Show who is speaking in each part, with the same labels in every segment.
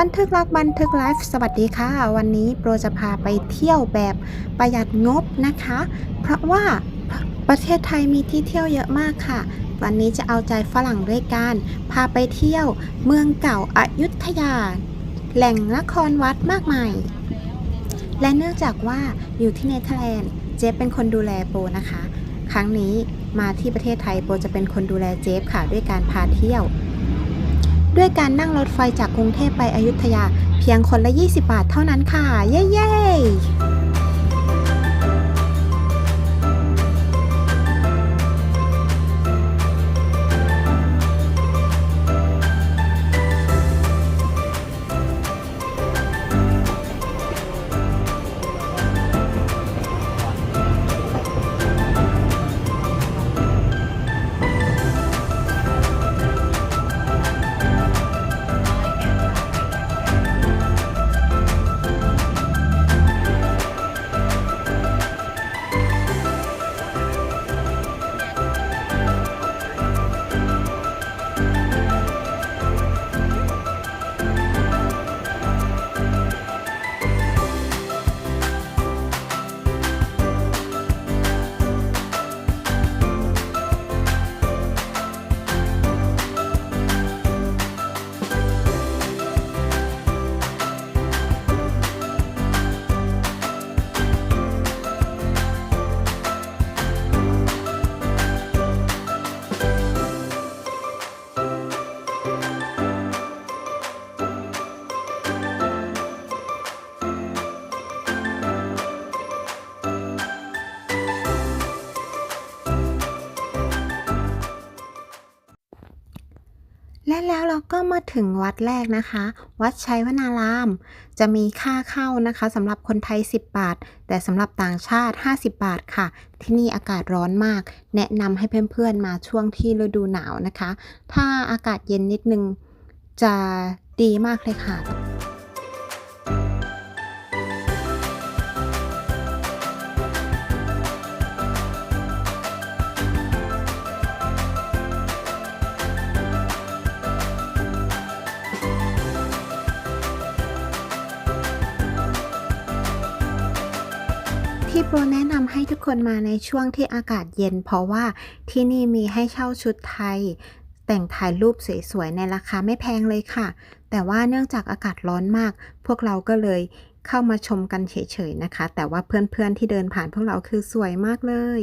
Speaker 1: บันทึกรักบันทึกไลฟ์สวัสดีค่ะ วันนี้โปรจะพาไปเที่ยวแบบประหยัดงบนะคะ เพราะว่าประเทศไทยมีที่เที่ยวเยอะมากค่ะ วันนี้จะเอาใจฝรั่งด้วยการพาไปเที่ยวเมืองเก่าอายุทยา แหล่งนครวัดมากมาย และเนื่องจากว่าอยู่ที่เนเธอร์แลนด์เจฟเป็นคนดูแลโปรนะคะ ครั้งนี้มาที่ประเทศไทยโปรจะเป็นคนดูแลเจฟค่ะด้วยการพาเที่ยว ด้วยการนั่งรถไฟจากกรุงเทพไปอยุธยา เพียงคนละ 20 บาทเท่านั้นค่ะ เย้ๆ และแล้วเราก็มาถึงวัดแรกนะคะ วัดชัยวนาราม จะมีค่าเข้านะคะสำหรับคนไทย 10 บาท แต่สำหรับต่างชาติ 50 บาทค่ะ ที่นี่อากาศร้อนมาก แนะนำให้เพื่อนๆมาช่วงที่ฤดูหนาวนะคะ ถ้าอากาศเย็นนิดนึงจะดีมากเลยค่ะ ที่โปรแนะนำให้ทุกคนมาในช่วงที่อากาศเย็น เพราะว่าที่นี่มีให้เช่าชุดไทย แต่งถ่ายรูปสวยๆ ในราคาไม่แพงเลยค่ะ แต่ว่าเนื่องจากอากาศร้อนมาก พวกเราก็เลยเข้ามาชมกันเฉยๆนะคะ แต่ว่าเพื่อนๆที่เดินผ่านพวกเราคือสวยมากเลย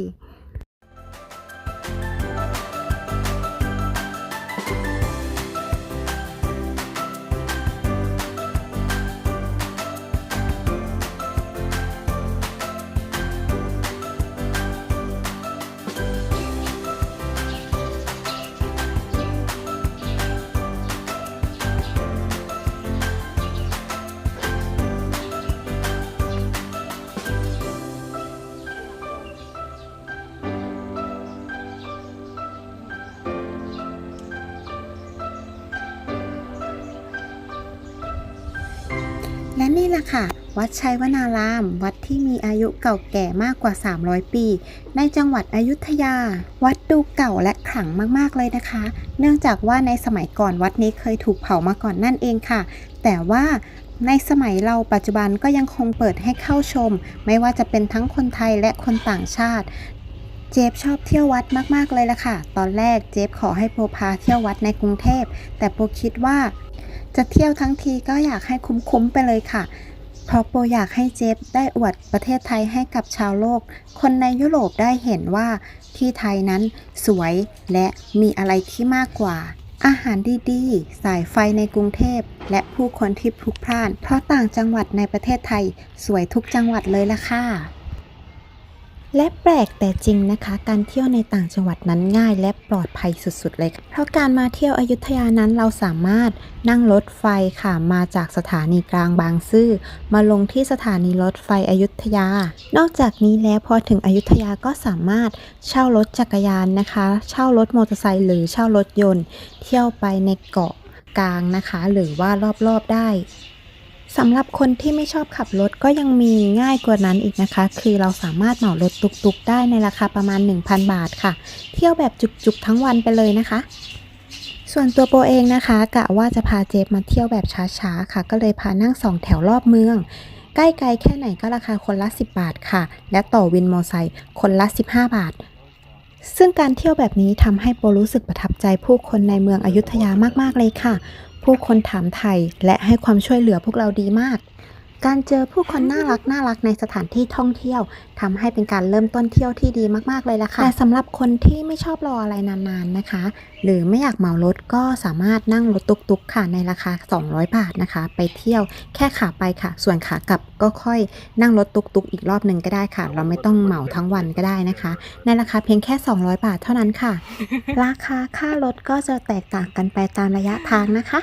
Speaker 1: และนี่แหละค่ะ วัดชัยวนาราม วัดที่มีอายุเก่าแก่มากกว่า 300 ปี ในจังหวัดอยุธยา วัดดูเก่าและขลังมากๆเลยนะคะ เนื่องจากว่าในสมัยก่อนวัดนี้เคยถูกเผามาก่อนนั่นเองค่ะ แต่ว่าในสมัยเราปัจจุบันก็ยังคงเปิดให้เข้าชม ไม่ว่าจะเป็นทั้งคนไทยและคนต่างชาติ เจฟชอบเที่ยววัดมากๆเลยล่ะค่ะ ตอนแรกเจฟขอให้โปพาเที่ยววัดในกรุงเทพ แต่โปคิดว่า จะเที่ยวทั้งทีก็อยากให้คุ้มๆไปเลยค่ะเพราะโปอยากให้เจฟได้อวดประเทศไทยให้กับชาวโลก คนในยุโรปได้เห็นว่าที่ไทยนั้นสวยและมีอะไรที่มากกว่า อาหารดีๆ สายไฟในกรุงเทพ และผู้คนที่พลุกพล่าน เพราะต่างจังหวัดในประเทศไทยสวยทุกจังหวัดเลยล่ะค่ะ และแปลกแต่จริงนะคะ การเที่ยวในต่างจังหวัดนั้นง่ายและปลอดภัยสุดๆเลยค่ะเพราะการมาเที่ยวอยุธยานั้นเราสามารถนั่งรถไฟค่ะมาจากสถานีกลางบางซื่อมาลงที่สถานีรถไฟอยุธยา นอกจากนี้แล้วพอถึงอยุธยาก็สามารถเช่ารถจักรยานนะคะ เช่ารถมอเตอร์ไซค์หรือเช่ารถยนต์ เที่ยวไปในเกาะกลางนะคะ หรือว่ารอบๆได้ สำหรับคนที่ไม่ชอบขับรถก็ยังมีง่ายกว่านั้นอีกนะคะ คือเราสามารถเหมารถตุกๆ ได้ในราคาประมาณ 1,000 บาทค่ะ เที่ยวแบบจุกๆ ทั้งวันไปเลยนะคะ ส่วนตัวโปเองนะคะกะว่าจะพาเจฟมาเที่ยวแบบช้าๆ ค่ะ ก็เลยพานั่งสองแถวรอบเมือง ใกล้ไกลแค่ไหนก็ราคาคนละ 10 บาทค่ะ และต่อวินมอไซค์คนละ 15 บาท ซึ่งการเที่ยวแบบนี้ทำให้โปรู้สึกประทับใจผู้คนในเมืองอยุธยามากๆเลยค่ะ ผู้คนถามไทยและให้ความช่วยเหลือพวกเราดีมาก การเจอผู้คนน่ารักน่ารักในสถานที่ท่องเที่ยวทำให้เป็นการเริ่มต้นเที่ยวที่ดีมากๆเลยละค่ะแต่สำหรับคนที่ไม่ชอบรออะไรนานๆนะคะ หรือไม่อยากเหมารถก็สามารถนั่งรถตุกๆค่ะในราคา 200 บาทนะคะ ไปเที่ยวแค่ขาไปค่ะ ส่วนขากลับก็ค่อยนั่งรถตุกๆ อีกรอบหนึ่งก็ได้ค่ะ เราไม่ต้องเหมาทั้งวันก็ได้นะคะ ในราคาเพียงแค่ 200 บาทเท่านั้นค่ะ ราคาค่ารถก็จะแตกต่างกันไปตามระยะทางนะคะ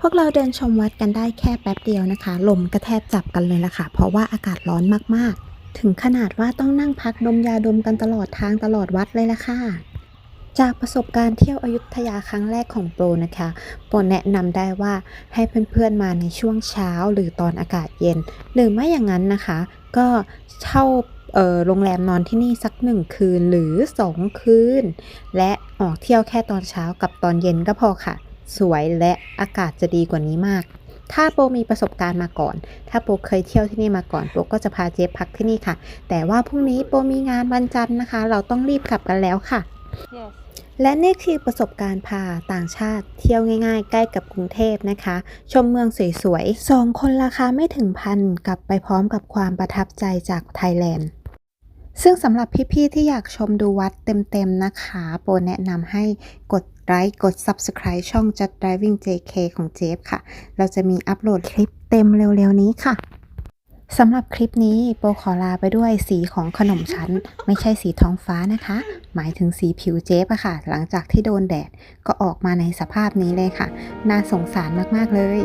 Speaker 1: พวกเราเดินชมวัดกันได้แค่แป๊บเดียวนะคะ ลมกระแทบจับกันเลยล่ะค่ะ เพราะว่าอากาศร้อนมากๆ ถึงขนาดว่าต้องนั่งพักดมยาดมกันตลอดทางตลอดวัดเลยล่ะค่ะ จากประสบการณ์เที่ยวอยุธยาครั้งแรกของโปรนะคะ โปรแนะนำได้ว่าให้เพื่อนๆมาในช่วงเช้าหรือตอนอากาศเย็น หรือไม่อย่างนั้นนะคะ ก็เช่าโรงแรมนอนที่นี่สักหนึ่งคืนหรือสองคืน และออกเที่ยวแค่ตอนเช้ากับตอนเย็นก็พอค่ะ สวยและอากาศจะดีกว่านี้มาก ถ้าโปมีประสบการณ์มาก่อน ถ้าโปเคยเที่ยวที่นี่มาก่อนโปก็จะพาเจฟพักที่นี่ค่ะ แต่ว่าพรุ่งนี้โปมีงานวันจันทร์นะคะ เราต้องรีบกลับกันแล้วค่ะ
Speaker 2: Yes.
Speaker 1: และนี่คือประสบการณ์พาต่างชาติ เที่ยวง่ายๆ ใกล้กับกรุงเทพนะคะ ชมเมืองสวยๆสองคนราคาไม่ถึงพันกลับไปพร้อมกับความประทับใจจากไทยแลนด์ซึ่งสำหรับพี่ๆที่อยากชมดูวัดเต็มๆนะคะ โปรแนะนำให้กด ไลค์กด Subscribe ช่อง Just Driving JK ของเจฟค่ะ เราจะมีอัปโหลดคลิปเต็มเร็วๆนี้ค่ะสำหรับคลิปนี้โปขอลาไปด้วยสีของขนมชั้น ไม่ใช่สีท้องฟ้านะคะ หมายถึงสีผิวเจฟอะค่ะ หลังจากที่โดนแดดก็ออกมาในสภาพนี้เลยค่ะ น่าสงสารมากๆเลย